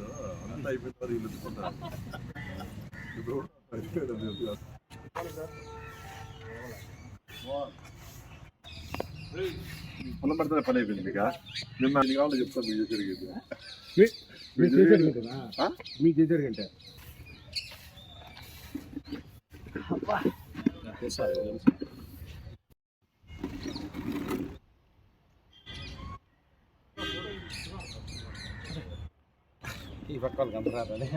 Almost అంతా అయిపోయిన తర్వాత పొలం పడితే పని అయిపోయింది మీకు మేము అన్ని కావాలి చెప్తాం మీకు జరిగేది మీ చేశారు కంటే. అబ్బా పక్క వాళ్ళకి అంత రాదని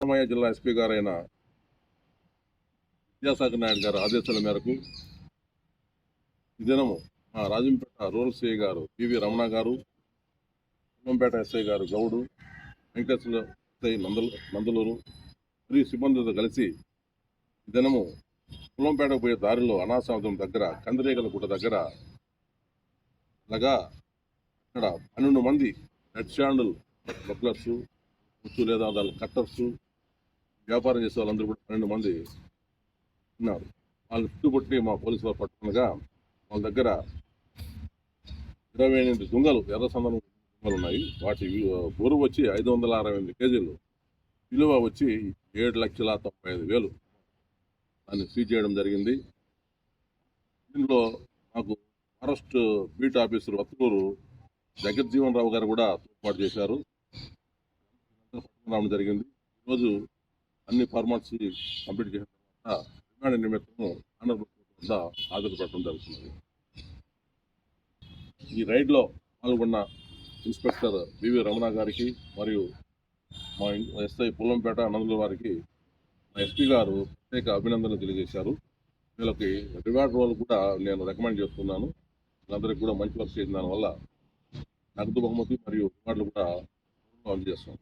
అన్నమయ్య జిల్లా ఎస్పీ గారైన విద్యాసాగర్ నాయుడు గారి ఆదేశాల మేరకు ఈ దినము మా రాజంపేట రూరల్ సిఐ గారు పివి రమణ గారు కుమ్మంపేట ఎస్ఐ గారు గౌడు వెంకటేశ్వర ఎస్ఐ నందలు నందలూరు మరియు సిబ్బందితో కలిసి దినము కులంపేట పోయే దారిలో అనాసామతం దగ్గర కందిరేగల గుట్ట దగ్గర అలాగా అక్కడ పన్నెండు మంది రెడ్ షాండల్ బక్లర్స్ ఉచ్చు లేదా వాళ్ళ కట్టర్స్ వ్యాపారం చేసే వాళ్ళందరూ కూడా పన్నెండు మంది ఉన్నారు. వాళ్ళు చుట్టుపట్టి మా పోలీసు వారు పట్టుకునగా వాళ్ళ దగ్గర ఇరవై ఎనిమిది దుంగలు ఎర్ర సందనం ఉన్నాయి. వాటి వి- వచ్చి ఐదు వందల అరవై ఎనిమిది కేజీలు. విలువ వచ్చి ఏడు లక్షల తొంభై ఐదు వేలు. దాన్ని సీజ్ చేయడం జరిగింది. దీనిలో మాకు forest beat officer Vatturu Jagjivan Rao గారు కూడా తోడ్పాటు చేశారు. రావడం జరిగింది. ఈరోజు అన్ని ఫార్మాట్స్ కంప్లీట్ చేసిన తర్వాత రిమాండ్ నిమిత్తం ఆనరబుల్ వద్ద హాజరు పెట్టడం జరుగుతున్నది. ఈ రైడ్లో పాల్గొన్న ఇన్స్పెక్టర్ బివి రమణ గారికి మరియు మా ఎస్ఐ పుల్లంపేట అనంతుల వారికి మా ఎస్పీ గారు ప్రత్యేక అభినందనలు తెలియజేశారు. వీళ్ళకి రివార్డ్ రోల్ కూడా నేను రికమెండ్ చేస్తున్నాను. వీళ్ళందరికీ కూడా మంచి వర్క్ చేసిన దానివల్ల నగదు బహుమతి మరియు రివార్డులు కూడా అందజేస్తాం